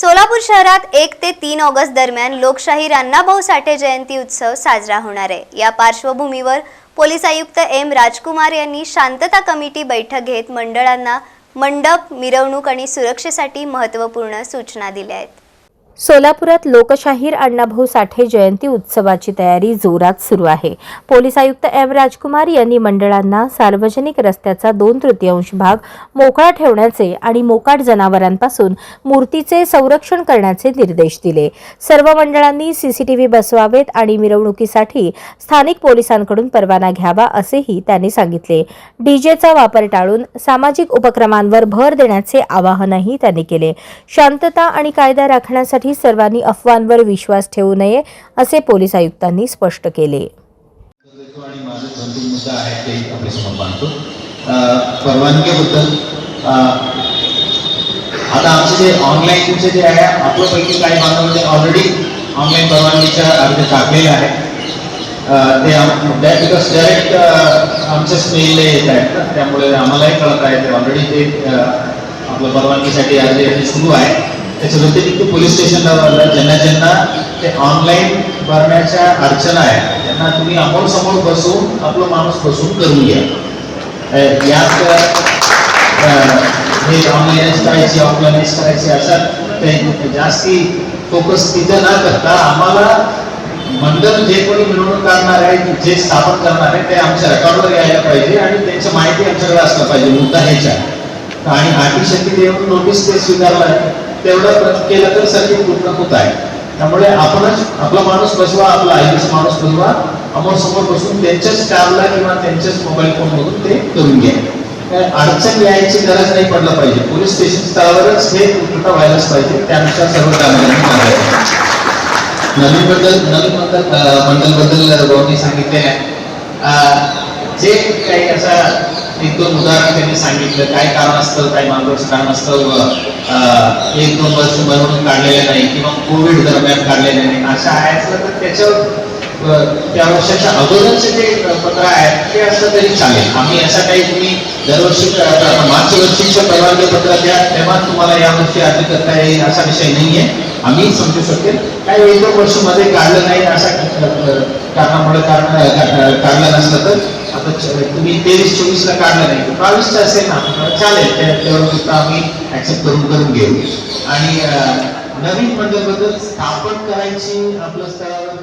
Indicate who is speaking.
Speaker 1: सोलापूर शहरात एक ते तीन ऑगस्ट दरम्यान लोकशाही अण्णाभाऊ साठे जयंती उत्सव साजरा होणार आहे. या पार्श्वभूमीवर पोलीस आयुक्त एम राजकुमार यांनी शांतता कमिटी बैठक घेत मंडळांना मंडप मिरवणूक आणि सुरक्षेसाठी महत्त्वपूर्ण सूचना दिल्या आहेत.
Speaker 2: सोलापुरात लोकशाहीर अण्णाभाऊ साठे जयंती उत्सवाची तयारी जोरात सुरू आहे. पोलीस आयुक्त एम राजकुमार यांनी मंडळांना सार्वजनिक रस्त्याचा दोन तृतीयांश भाग मोकळा ठेवण्याचे आणि मोकाट जनावरांपासून मूर्तीचे संरक्षण करण्याचे निर्देश दिले. सर्व मंडळांनी सीसीटीव्ही बसवावेत आणि मिरवणुकीसाठी स्थानिक पोलिसांकडून परवाना घ्यावा असेही त्यांनी सांगितले. डीजेचा वापर टाळून सामाजिक उपक्रमांवर भर देण्याचे आवाहनही त्यांनी केले. शांतता आणि कायदा राखण्यासाठी सर्वांनी अफवांवर विश्वास ठेवू नये असे पोलीस आयुक्तांनी स्पष्ट केले.
Speaker 3: आता आमचे जे ऑनलाईनचे जे आहे आपल्यापैकी काही बांधवांचे ऑलरेडी ऑनलाईन परवानगीच्या अर्ज टाकलेले आहेत. ते ते बिकॉज डायरेक्ट आमच्याच मेलला येत आहेत ना त्यामुळे आम्हालाही कळत आहे ते ऑलरेडी ते आपलं परवानगीसाठी अर्ज सुरू आहे. त्याच्या व्यतिरिक्त पोलीस स्टेशनला ज्यांना ज्यांना ते ऑनलाईन भरण्याच्या अडचणा आहे त्यांना तुम्ही आपण समोर बसून आपलं माणूस बसून करून घ्या. यात हे ऑनलाईनच करायची ऑफलाईनच करायची असं ते जास्ती फोकस तिथं न करता आम्हाला मंडळ जे कोणी मिरवणूक काढणार आहे जे स्थापन करणार आहे ते आमच्या रेकॉर्डवर यायला पाहिजे आणि त्यांची माहिती आमच्याकडे असलं पाहिजे मुद्दा ह्याच्या. आणि आणि शक्ती देऊन नोटीस ते स्वीकारलं. आहे तेवढं केलं तर सर्किट पूर्ण होत आहे. त्यामुळे आपणच आपला माणूस बसवा आपला आईच माणूस बसवा आपण समोर बसून त्यांच्याच कारला किंवा त्यांच्याच मोबाईल फोन मधून ते करून घ्या. काय अडचण यायची गरज नाही पडलं पाहिजे. पोलीस स्टेशन स्तरावरच हे पूर्णता व्हायलाच पाहिजे. त्यानुसार सर्व कारवाई नवीन बद्दल नवीन बद्दल मंडलबद्दल रोहनी सांगितलेलं आहे जे काही असा एक दोन उदाहरण त्यांनी सांगितलं काय कारण असतं काय मार्गदर्शक कारण असतं एक दोन वर्ष बनवून काढलेले नाही किंवा कोविड दरम्यान काढलेले नाही. अशा आहे तर त्याच्यावर त्या वर्षाच्या अगोदरचे जे पत्र आहेत ते असलं तरी चालेल. आम्ही असं काही तुम्ही दरवर्षी मार्च वर्षीच्या परवानगी पत्र द्या तेव्हा तुम्हाला या वर्षी अर्ज करता येईल असा विषय नाहीये आम्ही समजू शकेल. काही एक दोन वर्षमध्ये काढलं नाही अशा कारणामुळे कारण काढलं नसलं तर आता तुम्ही तेवीस चोवीस ला काढला नाही तर असेल ना चालेल त्यावर सुद्धा आम्ही ऍक्सेप्ट करून करून घेऊ. आणि नवीन मंडळबद्दल स्थापन करायची आपल्या स्तरावर